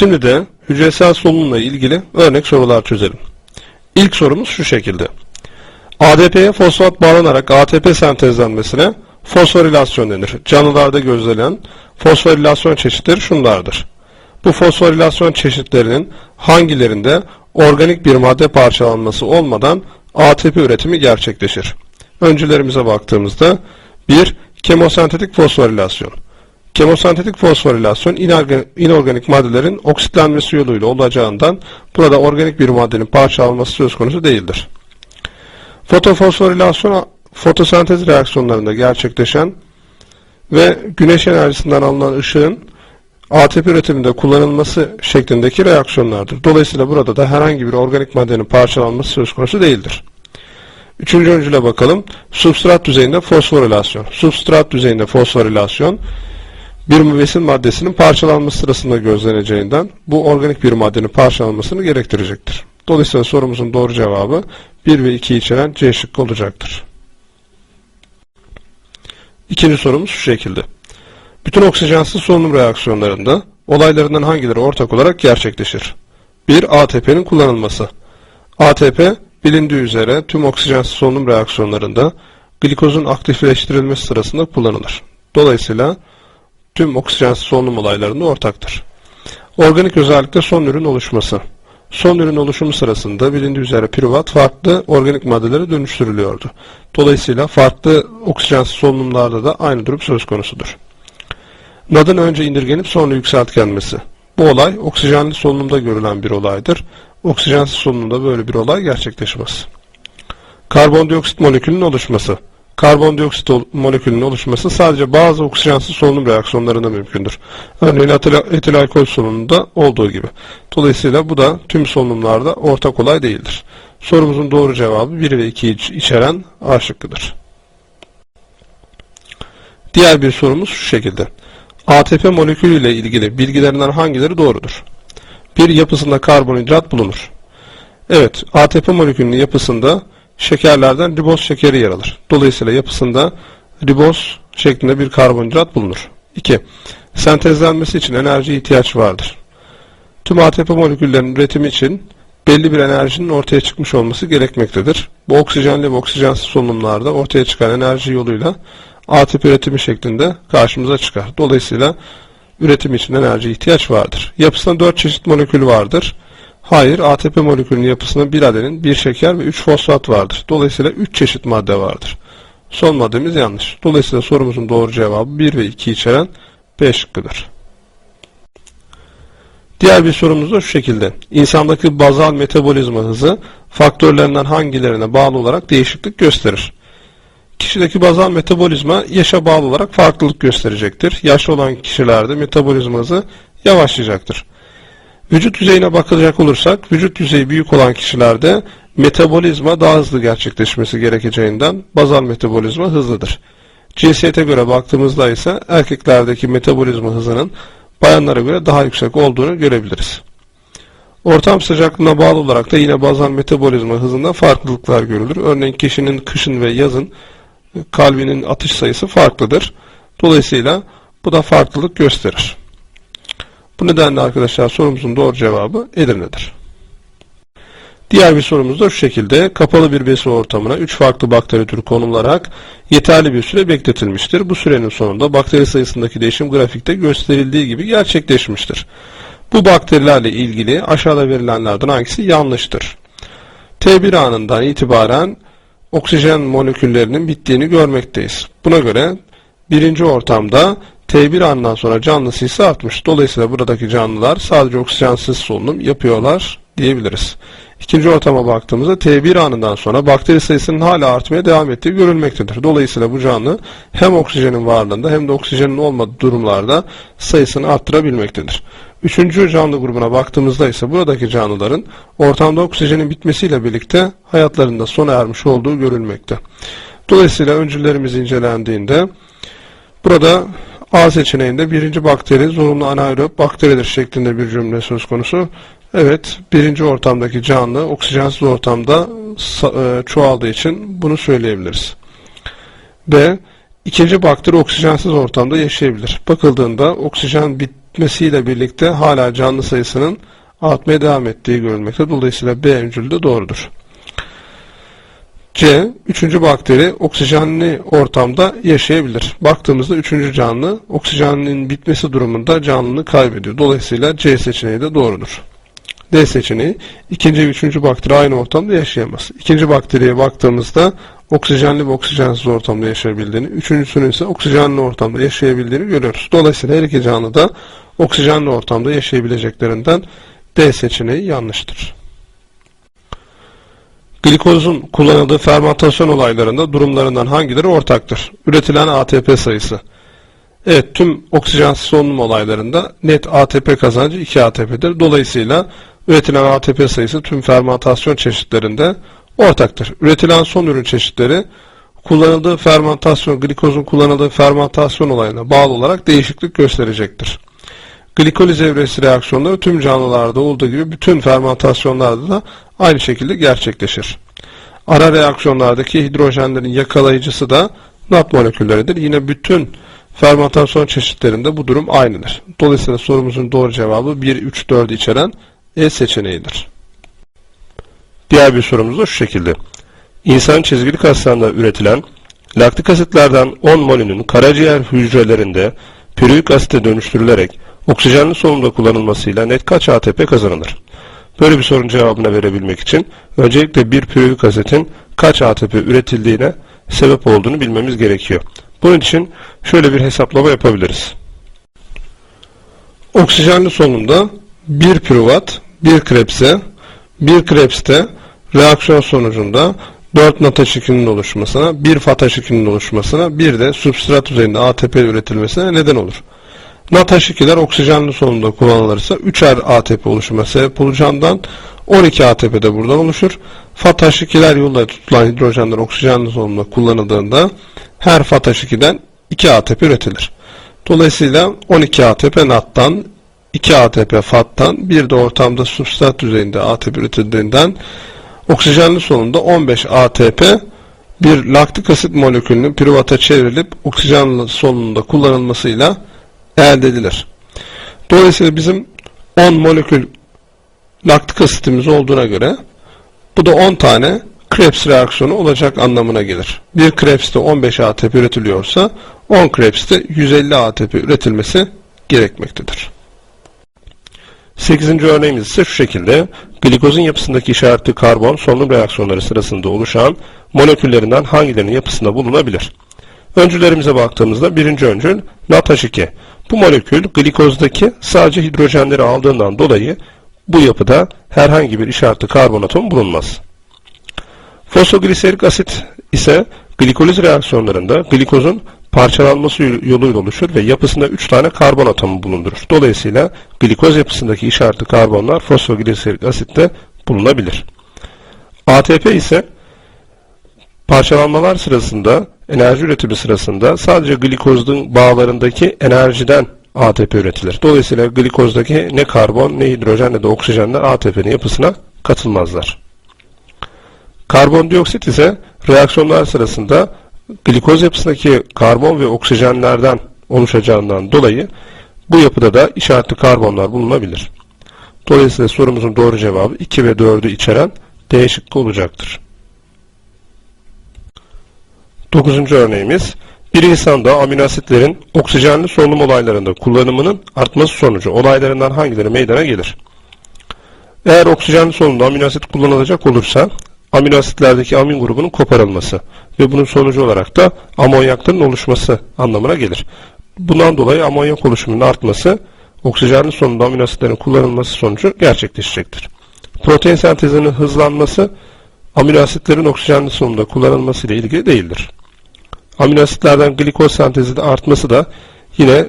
Şimdi de hücresel solunumla ilgili örnek sorular çözelim. İlk sorumuz şu şekilde. ADP'ye fosfat bağlanarak ATP sentezlenmesine fosforilasyon denir. Canlılarda gözlenen fosforilasyon çeşitleri şunlardır. Bu fosforilasyon çeşitlerinin hangilerinde organik bir madde parçalanması olmadan ATP üretimi gerçekleşir? Öncülerimize baktığımızda 1. Kemosentetik fosforilasyon. Kemosentetik fosforilasyon inorga- inorganik maddelerin oksitlenmesi yoluyla olacağından burada organik bir maddenin parçalanması söz konusu değildir. Fotofosforilasyon fotosentez reaksiyonlarında gerçekleşen ve güneş enerjisinden alınan ışığın ATP üretiminde kullanılması şeklindeki reaksiyonlardır. Dolayısıyla burada da herhangi bir organik maddenin parçalanması söz konusu değildir. Üçüncü öncüle bakalım. Substrat düzeyinde fosforilasyon. Substrat düzeyinde fosforilasyon bir besin maddesinin parçalanması sırasında gözleneceğinden bu organik bir maddenin parçalanmasını gerektirecektir. Dolayısıyla sorumuzun doğru cevabı 1 ve 2 içeren C şıkkı olacaktır. İkinci sorumuz şu şekilde. Bütün oksijensiz solunum reaksiyonlarında olaylarından hangileri ortak olarak gerçekleşir? 1. ATP'nin kullanılması. ATP bilindiği üzere tüm oksijensiz solunum reaksiyonlarında glikozun aktifleştirilmesi sırasında kullanılır. Dolayısıyla tüm oksijensiz solunum olaylarında ortaktır. Organik özellikle son ürün oluşması. Son ürün oluşumu sırasında bilindiği üzere piruvat farklı organik maddelere dönüştürülüyordu. Dolayısıyla farklı oksijensiz solunumlarda da aynı durum söz konusudur. Nadın önce indirgenip sonra yükseltgenmesi. Bu olay oksijenli solunumda görülen bir olaydır. Oksijensiz solunumda böyle bir olay gerçekleşmez. Karbondioksit molekülünün oluşması. Karbondioksit ol- molekülünün oluşması sadece bazı oksijensiz solunum reaksiyonlarında mümkündür. Örneğin etil, alkol solunumunda olduğu gibi. Dolayısıyla bu da tüm solunumlarda ortak olay değildir. Sorumuzun doğru cevabı 1 ve 2 iç- içeren A şıkkıdır. Diğer bir sorumuz şu şekilde. ATP molekülü ile ilgili bilgilerinden hangileri doğrudur? Bir yapısında karbonhidrat bulunur. Evet, ATP molekülünün yapısında şekerlerden riboz şekeri yer alır. Dolayısıyla yapısında riboz şeklinde bir karbonhidrat bulunur. 2. Sentezlenmesi için enerji ihtiyaç vardır. Tüm ATP moleküllerinin üretimi için belli bir enerjinin ortaya çıkmış olması gerekmektedir. Bu oksijenli ve oksijensiz solunumlarda ortaya çıkan enerji yoluyla ATP üretimi şeklinde karşımıza çıkar. Dolayısıyla üretim için enerji ihtiyaç vardır. Yapısında 4 çeşit molekül vardır. Hayır, ATP molekülünün yapısında bir adenin, bir şeker ve 3 fosfat vardır. Dolayısıyla 3 çeşit madde vardır. Son maddemiz yanlış. Dolayısıyla sorumuzun doğru cevabı 1 ve 2 içeren B şıkkıdır. Diğer bir sorumuz da şu şekilde. İnsandaki bazal metabolizma hızı faktörlerinden hangilerine bağlı olarak değişiklik gösterir? Kişideki bazal metabolizma yaşa bağlı olarak farklılık gösterecektir. Yaşlı olan kişilerde metabolizma hızı yavaşlayacaktır. Vücut yüzeyine bakacak olursak, vücut yüzeyi büyük olan kişilerde metabolizma daha hızlı gerçekleşmesi gerekeceğinden bazal metabolizma hızlıdır. Cinsiyete göre baktığımızda ise erkeklerdeki metabolizma hızının bayanlara göre daha yüksek olduğunu görebiliriz. Ortam sıcaklığına bağlı olarak da yine bazal metabolizma hızında farklılıklar görülür. Örneğin kişinin kışın ve yazın kalbinin atış sayısı farklıdır. Dolayısıyla bu da farklılık gösterir. Bu nedenle arkadaşlar sorumuzun doğru cevabı Edirne'dir. Diğer bir sorumuz da şu şekilde. Kapalı bir besi ortamına 3 farklı bakteri türü konularak yeterli bir süre bekletilmiştir. Bu sürenin sonunda bakteri sayısındaki değişim grafikte gösterildiği gibi gerçekleşmiştir. Bu bakterilerle ilgili aşağıda verilenlerden hangisi yanlıştır? T1 anından itibaren oksijen moleküllerinin bittiğini görmekteyiz. Buna göre birinci ortamda T1 anından sonra canlı sayısı artmış. Dolayısıyla buradaki canlılar sadece oksijensiz solunum yapıyorlar diyebiliriz. İkinci ortama baktığımızda T1 anından sonra bakteri sayısının hala artmaya devam ettiği görülmektedir. Dolayısıyla bu canlı hem oksijenin varlığında hem de oksijenin olmadığı durumlarda sayısını arttırabilmektedir. Üçüncü canlı grubuna baktığımızda ise buradaki canlıların ortamda oksijenin bitmesiyle birlikte hayatlarında sona ermiş olduğu görülmekte. Dolayısıyla öncüllerimiz incelendiğinde burada A seçeneğinde birinci bakteri zorunlu anaerob bakteridir şeklinde bir cümle söz konusu. Evet, birinci ortamdaki canlı oksijensiz ortamda e, çoğaldığı için bunu söyleyebiliriz. B. İkinci bakteri oksijensiz ortamda yaşayabilir. Bakıldığında oksijen bit bitmesiyle birlikte hala canlı sayısının artmaya devam ettiği görülmekte. Dolayısıyla B öncülü de doğrudur. C. Üçüncü bakteri oksijenli ortamda yaşayabilir. Baktığımızda üçüncü canlı oksijenin bitmesi durumunda canlılığını kaybediyor. Dolayısıyla C seçeneği de doğrudur. D seçeneği ikinci ve üçüncü bakteri aynı ortamda yaşayamaz. İkinci bakteriye baktığımızda oksijenli ve oksijensiz ortamda yaşayabildiğini, üçüncüsünün ise oksijenli ortamda yaşayabildiğini görüyoruz. Dolayısıyla her iki canlı da oksijenli ortamda yaşayabileceklerinden D seçeneği yanlıştır. Glikozun kullanıldığı fermentasyon olaylarında durumlarından hangileri ortaktır? Üretilen ATP sayısı. Evet, tüm oksijensiz solunum olaylarında net ATP kazancı 2 ATP'dir. Dolayısıyla üretilen ATP sayısı tüm fermentasyon çeşitlerinde ortaktır. Üretilen son ürün çeşitleri kullanıldığı fermentasyon, glikozun kullanıldığı fermentasyon olayına bağlı olarak değişiklik gösterecektir. Glikoliz evresi reaksiyonları tüm canlılarda olduğu gibi bütün fermentasyonlarda da aynı şekilde gerçekleşir. Ara reaksiyonlardaki hidrojenlerin yakalayıcısı da NAT molekülleridir. Yine bütün fermentasyon çeşitlerinde bu durum aynıdır. Dolayısıyla sorumuzun doğru cevabı 1, 3, 4 içeren E seçeneğidir. Diğer bir sorumuz da şu şekilde. İnsan çizgili kaslarında üretilen laktik asitlerden 10 molünün karaciğer hücrelerinde pürüik asite dönüştürülerek oksijenli solunumda kullanılmasıyla net kaç ATP kazanılır? Böyle bir sorunun cevabını verebilmek için öncelikle bir pürüik asitin kaç ATP üretildiğine sebep olduğunu bilmemiz gerekiyor. Bunun için şöyle bir hesaplama yapabiliriz. Oksijenli solunumda 1 pürüvat, 1 krepse, 1 krepste reaksiyon sonucunda 4 NAT-H2'nin oluşmasına, 1 FAT-H2'nin oluşmasına, bir de substrat üzerinde ATP üretilmesine neden olur. NAT-H2'ler oksijenli solunumda kullanılırsa 3'er ATP oluşuma sebep olacağından 12 ATP de buradan oluşur. FAT-H2'ler yoluyla tutulan hidrojenler oksijenli solunumda kullanıldığında her FAT-H2'den 2 ATP üretilir. Dolayısıyla 12 ATP NAT'tan 2 ATP FAT'tan bir de ortamda substrat düzeyinde ATP üretildiğinden oksijenli solunumda 15 ATP bir laktik asit molekülünün piruvata çevrilip oksijenli solunumda kullanılmasıyla elde edilir. Dolayısıyla bizim 10 molekül laktik asitimiz olduğuna göre bu da 10 tane Krebs reaksiyonu olacak anlamına gelir. Bir Krebs'te 15 ATP üretiliyorsa 10 Krebs'te 150 ATP üretilmesi gerekmektedir. 8. örneğimiz ise şu şekilde. Glikozun yapısındaki işaretli karbon solunum reaksiyonları sırasında oluşan moleküllerinden hangilerinin yapısında bulunabilir? Öncülerimize baktığımızda birinci öncül NADH2. Bu molekül glikozdaki sadece hidrojenleri aldığından dolayı bu yapıda herhangi bir işaretli karbon atomu bulunmaz. Fosfogliserik asit ise glikoliz reaksiyonlarında glikozun parçalanması yoluyla oluşur ve yapısında 3 tane karbon atomu bulundurur. Dolayısıyla glikoz yapısındaki işaretli karbonlar fosfogliserik asitte bulunabilir. ATP ise parçalanmalar sırasında, enerji üretimi sırasında sadece glikozun bağlarındaki enerjiden ATP üretilir. Dolayısıyla glikozdaki ne karbon, ne hidrojen ne de oksijenler ATP'nin yapısına katılmazlar. Karbondioksit ise reaksiyonlar sırasında glikoz yapısındaki karbon ve oksijenlerden oluşacağından dolayı bu yapıda da işaretli karbonlar bulunabilir. Dolayısıyla sorumuzun doğru cevabı 2 ve 4'ü içeren D şıkkı olacaktır. 9. örneğimiz bir insanda amino asitlerin oksijenli solunum olaylarında kullanımının artması sonucu olaylarından hangileri meydana gelir? Eğer oksijenli solunumda amino asit kullanılacak olursa amino asitlerdeki amin grubunun koparılması ve bunun sonucu olarak da amonyakların oluşması anlamına gelir. Bundan dolayı amonyak oluşumunun artması oksijenli solunumda amino asitlerin kullanılması sonucu gerçekleşecektir. Protein sentezinin hızlanması amino asitlerin oksijenli solunumda kullanılması ile ilgili değildir. Amino asitlerden glikoz sentezinin artması da yine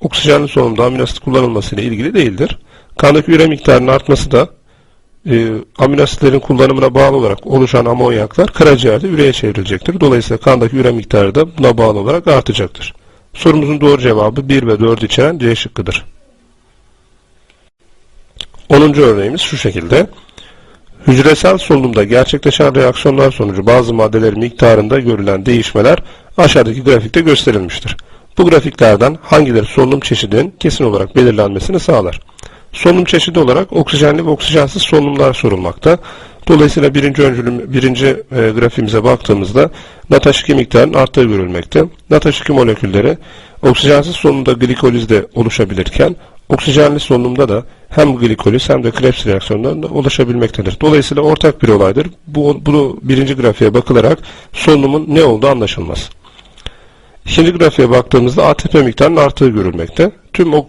oksijenli solunumda amino asit kullanılması ilgili değildir. Kandaki üre miktarının artması da e, amino asitlerin kullanımına bağlı olarak oluşan amonyaklar karaciğerde üreye çevrilecektir. Dolayısıyla kandaki üre miktarı da buna bağlı olarak artacaktır. Sorumuzun doğru cevabı 1 ve 4 içeren C şıkkıdır. 10. örneğimiz şu şekilde. Hücresel solunumda gerçekleşen reaksiyonlar sonucu bazı maddelerin miktarında görülen değişmeler aşağıdaki grafikte gösterilmiştir. Bu grafiklerden hangileri solunum çeşidinin kesin olarak belirlenmesini sağlar? Solunum çeşidi olarak oksijenli ve oksijensiz solunumlar sorulmakta. Dolayısıyla birinci öncülüm, birinci e, grafiğimize baktığımızda NAT2 miktarının arttığı görülmekte. NAT2 molekülleri oksijensiz solunumda glikolizde oluşabilirken oksijenli solunumda da hem glikoliz hem de Krebs reaksiyonlarında oluşabilmektedir. Dolayısıyla ortak bir olaydır. Bu, bunu birinci grafiğe bakılarak solunumun ne olduğu anlaşılmaz. İkinci grafiğe baktığımızda ATP miktarının arttığı görülmekte. Tüm e,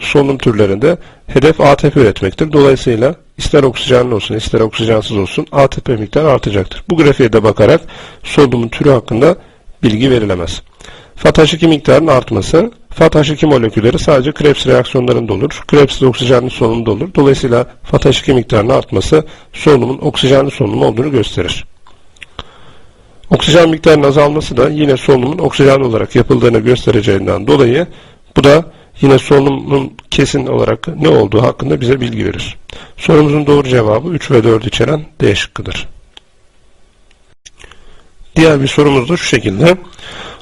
solunum türlerinde hedef ATP üretmektir. Dolayısıyla ister oksijenli olsun ister oksijensiz olsun ATP miktarı artacaktır. Bu grafiğe de bakarak solunumun türü hakkında bilgi verilemez. FATH2 miktarının artması, FATH2 molekülleri sadece Krebs reaksiyonlarında olur. Krebs oksijenli solunumda olur. Dolayısıyla FATH2 miktarının artması solunumun oksijenli solunum olduğunu gösterir. Oksijen miktarının azalması da yine solunumun oksijenli olarak yapıldığını göstereceğinden dolayı bu da yine solunumun kesin olarak ne olduğu hakkında bize bilgi verir. Sorumuzun doğru cevabı 3 ve 4 içeren D şıkkıdır. Diğer bir sorumuz da şu şekilde.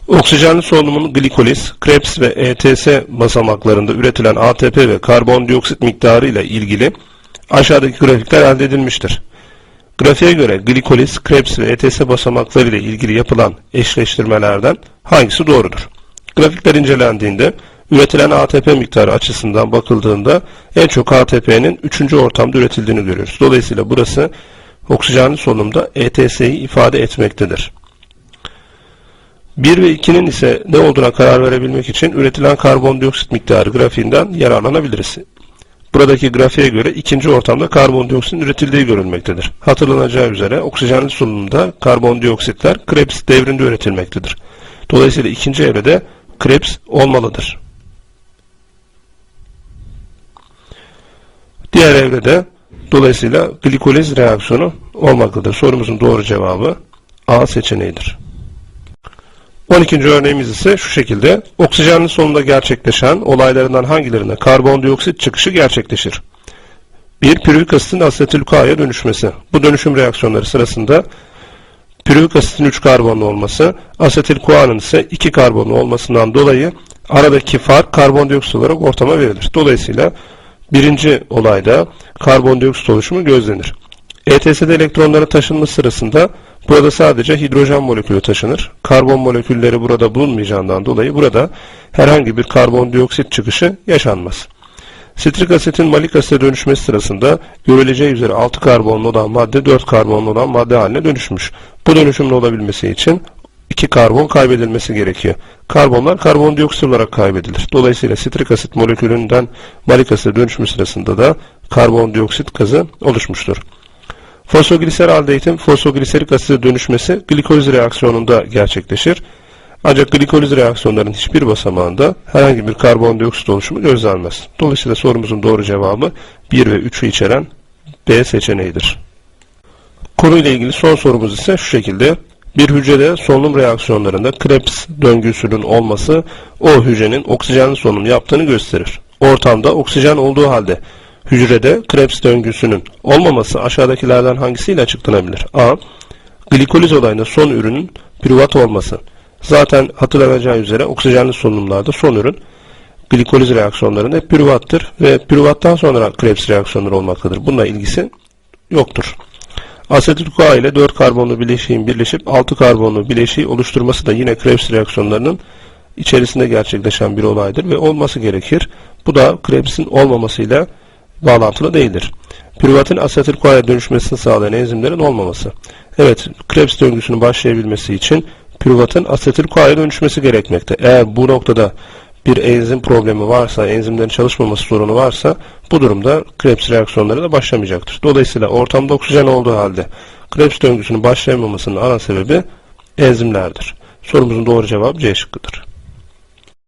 Oksijenli solunumun glikoliz, Krebs ve ETS basamaklarında üretilen ATP ve karbondioksit miktarı ile ilgili aşağıdaki grafikler elde edilmiştir. Grafiğe göre glikoliz, Krebs ve ETS basamakları ile ilgili yapılan eşleştirmelerden hangisi doğrudur? Grafikler incelendiğinde üretilen ATP miktarı açısından bakıldığında en çok ATP'nin 3. ortamda üretildiğini görüyoruz. Dolayısıyla burası oksijenli solunumda ETS'yi ifade etmektedir. 1 ve 2'nin ise ne olduğuna karar verebilmek için üretilen karbondioksit miktarı grafiğinden yararlanabiliriz. Buradaki grafiğe göre ikinci ortamda karbondioksitin üretildiği görülmektedir. Hatırlanacağı üzere oksijenli solunumda karbondioksitler Krebs devrinde üretilmektedir. Dolayısıyla ikinci evrede Krebs olmalıdır. Diğer evrede dolayısıyla glikoliz reaksiyonu olmaktadır. Sorumuzun doğru cevabı A seçeneğidir. 12. örneğimiz ise şu şekilde. Oksijenli solunumda gerçekleşen olaylarından hangilerinde karbondioksit çıkışı gerçekleşir? 1. Piruvik asitin asetil-CoA'ya dönüşmesi. Bu dönüşüm reaksiyonları sırasında piruvik asitin 3 karbonlu olması, asetil-CoA'nın ise 2 karbonlu olmasından dolayı aradaki fark karbondioksit olarak ortama verilir. Dolayısıyla birinci olayda karbondioksit oluşumu gözlenir. ETS'de elektronların taşınması sırasında burada sadece hidrojen molekülü taşınır. Karbon molekülleri burada bulunmayacağından dolayı burada herhangi bir karbondioksit çıkışı yaşanmaz. Sitrik asitin malik asite dönüşmesi sırasında görüleceği üzere 6 karbonlu olan madde 4 karbonlu olan madde haline dönüşmüş. Bu dönüşümün olabilmesi için 2 karbon kaybedilmesi gerekiyor. Karbonlar karbondioksit olarak kaybedilir. Dolayısıyla sitrik asit molekülünden malik asite dönüşümü sırasında da karbondioksit gazı oluşmuştur. Fosfogliseraldehitin fosfogliserik asite dönüşmesi glikoliz reaksiyonunda gerçekleşir. Ancak glikoliz reaksiyonlarının hiçbir basamağında herhangi bir karbondioksit oluşumu gözlenmez. Dolayısıyla sorumuzun doğru cevabı 1 ve 3'ü içeren B seçeneğidir. Konuyla ilgili son sorumuz ise şu şekilde. Bir hücrede solunum reaksiyonlarında Krebs döngüsünün olması o hücrenin oksijenli solunum yaptığını gösterir. Ortamda oksijen olduğu halde hücrede Krebs döngüsünün olmaması aşağıdakilerden hangisiyle açıklanabilir? A. Glikoliz olayında son ürünün pürüvat olması. Zaten hatırlanacağı üzere oksijenli solunumlarda son ürün glikoliz reaksiyonlarında pürüvattır ve pürüvattan sonra Krebs reaksiyonları olmaktadır. Bununla ilgisi yoktur. Asetil-CoA ile 4 karbonlu bileşiğin birleşip 6 karbonlu bileşiği oluşturması da yine Krebs reaksiyonlarının içerisinde gerçekleşen bir olaydır ve olması gerekir. Bu da Krebs'in olmamasıyla bağlantılı değildir. Pürüvatın asetil-CoA'ya dönüşmesini sağlayan enzimlerin olmaması. Evet, Krebs döngüsünün başlayabilmesi için pürüvatın asetil-CoA'ya dönüşmesi gerekmekte. Eğer bu noktada bir enzim problemi varsa, enzimlerin çalışmaması sorunu varsa bu durumda Krebs reaksiyonları da başlamayacaktır. Dolayısıyla ortamda oksijen olduğu halde Krebs döngüsünün başlayamamasının ana sebebi enzimlerdir. Sorumuzun doğru cevabı C şıkkıdır.